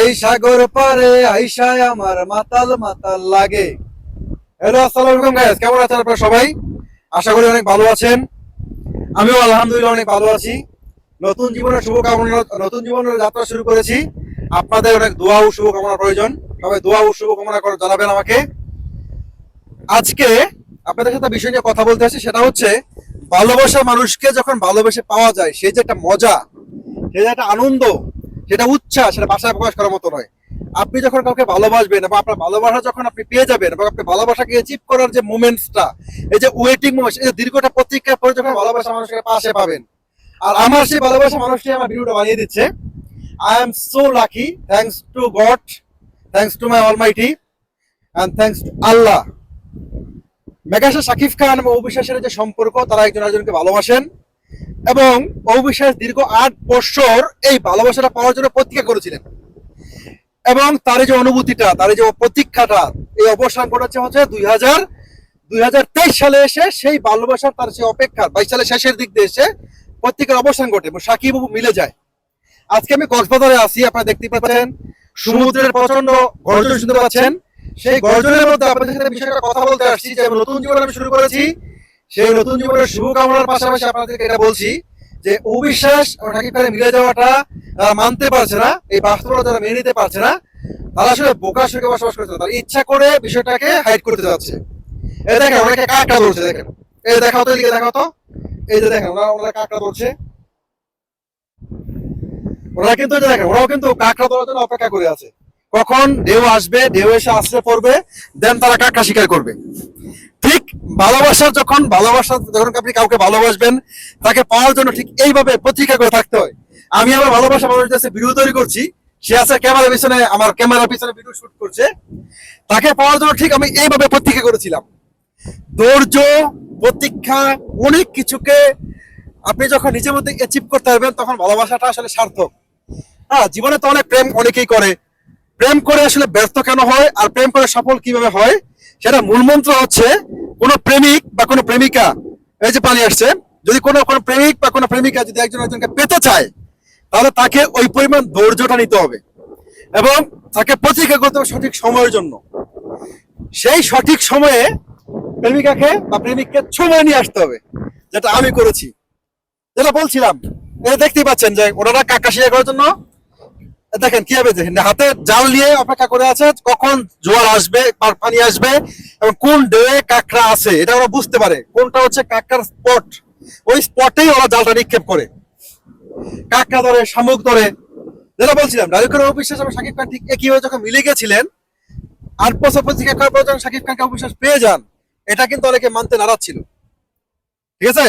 এই সাগর পারে আইসায় আমার মাতাল মাতাল লাগে। হ্যালো, আসসালামু আলাইকুম কেমন আছেন আপনারা সবাই? আশা করি অনেক ভালো আছেন। আমিও আলহামদুলিল্লাহ অনেক ভালো আছি। নতুন জীবনের শুভকামনা, নতুন জীবনের যাত্রা শুরু করেছি। আপনাদের অনেক দোয়া ও শুভকামনা প্রয়োজন। সবাই দোয়া ও শুভকামনা করে জানাবেন আমাকে। আজকে আপনাদের সাথে বিষয় নিয়ে কথা বলতে আসি, সেটা হচ্ছে ভালোবাসা মানুষকে যখন ভালোবেসে পাওয়া যায় সেই যে একটা মজা সেই যে একটা আনন্দ সেটা উচ্ছ্বাস, সেটা ভাষায় প্রকাশ করার মতো নয়। আপনি যখন কাউকে ভালোবাসবেন এবং আপনার ভালোবাসা যখন আপনি পেয়ে যাবেন এবং আপনি ভালোবাসাকে অ্যাচিভ করার যে মোমেন্টসটা এই যে ওয়েটিং মোমেন্টস এই যে দীর্ঘটা প্রতীক্ষার পরে যখন ভালোবাসা মানুষকে পাশে পাবেন। আর আমার সেই ভালোবাসা মানুষটি আমার ভিডিওটা বানিয়ে দিচ্ছে। I am so lucky thanks to God thanks to my almighty and thanks to Allah megastar Shakib Khan এবং অবিশ্বাসের যে সম্পর্ক, তারা একজন আরেকজনকে ভালোবাসেন। এবং অবিশ্বাস দীর্ঘ আট বছর এই ভালোবাসাটা পাওয়ার জন্য প্রতীক্ষা করেছিলেন। এবং তার যে অনুভূতিটা, তার যে প্রতীক্ষাটা এই অবসান ঘটেছে হচ্ছে দুই হাজার দুই হাজার তেইশ সালে এসে সেই ভালোবাসার তার সেই অপেক্ষা বাইশ সালের শেষের দিক দিয়ে এসে প্রত্যেকের অবসান ঘটে এবং সাকিব মিলে যায়। আজকে আমি কক্সবাজারে আছি আপনারা দেখতে পাচ্ছেন, সমুদ্রের প্রচণ্ড গর্জন শুনতে পাচ্ছেন। সেই গর্জনের মধ্যে আপনাদের সাথে বিষয়টা কথা বলতে আসছি, যে নতুন জীবন আমি শুরু করেছি সেই নতুন জীবনের শুভকামনার পাশাপাশি আপনাদেরকে এটা বলছি যে অবিশ্বাস সাকিব খানের মিলে যাওয়াটা মানতে পারছে না, এই বাস্তবতা তারা মেনে নিতে পারছে না। তারা আসলে বোকা সুখে বসবাস করছে তারা ইচ্ছা করে বিষয়টাকে হাইড করতে যাচ্ছে। এই দেখেন, অনেকে কাকটা ধরছে, দেখেন। এই দেখাও তো, এদিকে দেখাও তো। এই যে দেখেন, ওরা কাকটা ধরছে? ওরা কিন্তু দেখেন, ওরাও কিন্তু কাকড়া ধরার জন্য অপেক্ষা করে আছে। কখন ঢেউ আসবে, ঢেউ এসে আশ্রয় পড়বে দেন তারা কাকড়া শিকার করবে? ঠিক ভালোবাসার যখন, ভালোবাসা যখন আপনি কাউকে ভালোবাসবেন, তাকে পাওয়ার জন্য ঠিক এইভাবে প্রতীক্ষা করে থাকতে হয়। আমি আমার ভালোবাসা মানুষের কাছে ভিডিও তৈরি করছি। সে আছে ক্যামেরার পিছনে, আমার ক্যামেরার পিছনে ভিডিও শুট করছে। তাকে পাওয়ার জন্য ঠিক আমি এইভাবে প্রতীক্ষা করেছিলাম। ধৈর্য, প্রতীক্ষা, অনেক কিছুকে আপনি যখন নিজের মধ্যে অ্যাচিভ করতে পারবেন, তখন ভালোবাসাটা আসলে সার্থক। হ্যাঁ জীবনে তো অনেক প্রেম অনেকেই করে। প্রেম করে আসলে ব্যর্থ কেন হয়, আর প্রেম করে সফল কীভাবে হয়, সেটা মূল মন্ত্র হচ্ছে কোনো প্রেমিক বা কোনো প্রেমিকা, এই যে পানি আসছে, যদি কোনো কোনো প্রেমিক বা কোনো প্রেমিকা যদি একজন একজনকে পেতে চায়, তাহলে তাকে ওই পরিমাণ ধৈর্যটা নিতে হবে এবং তাকে প্রতীক্ষা করতে হবে সঠিক সময়ের জন্য। সেই সঠিক সময়ে প্রেমিকাকে বা প্রেমিককে সময় নিয়ে আসতে হবে, যেটা আমি করেছি। যেটা বলছিলাম, এটা দেখতেই পাচ্ছেন যে ওনারা কাকা শিয়া করার জন্য, দেখেন কি হবে, দেখেন হাতে জাল নিয়ে অপেক্ষা করে আছে, কখন জোয়ার আসবে পানি আসবে এবং কোন ডেয়ে কাঁকড়া আছে, এটা ওরা বুঝতে পারে। কোনটা হচ্ছে কাঁকড়ার স্পট? ওই স্পটেই ওরা জালটা নিক্ষেপ করে। কাঁকড়া ধরে, শামুক ধরে। যেটা বলছিলাম রাজুকের অবিশ্বাস এবং শাকিব খান ঠিক একইভাবে যখন মিলে গেছিলেন, আর পর যখন শাকিব খানকে অবিশ্বাস পেয়ে যান, এটা কিন্তু অনেকে মানতে নারাজ ছিল। ঠিক আছে?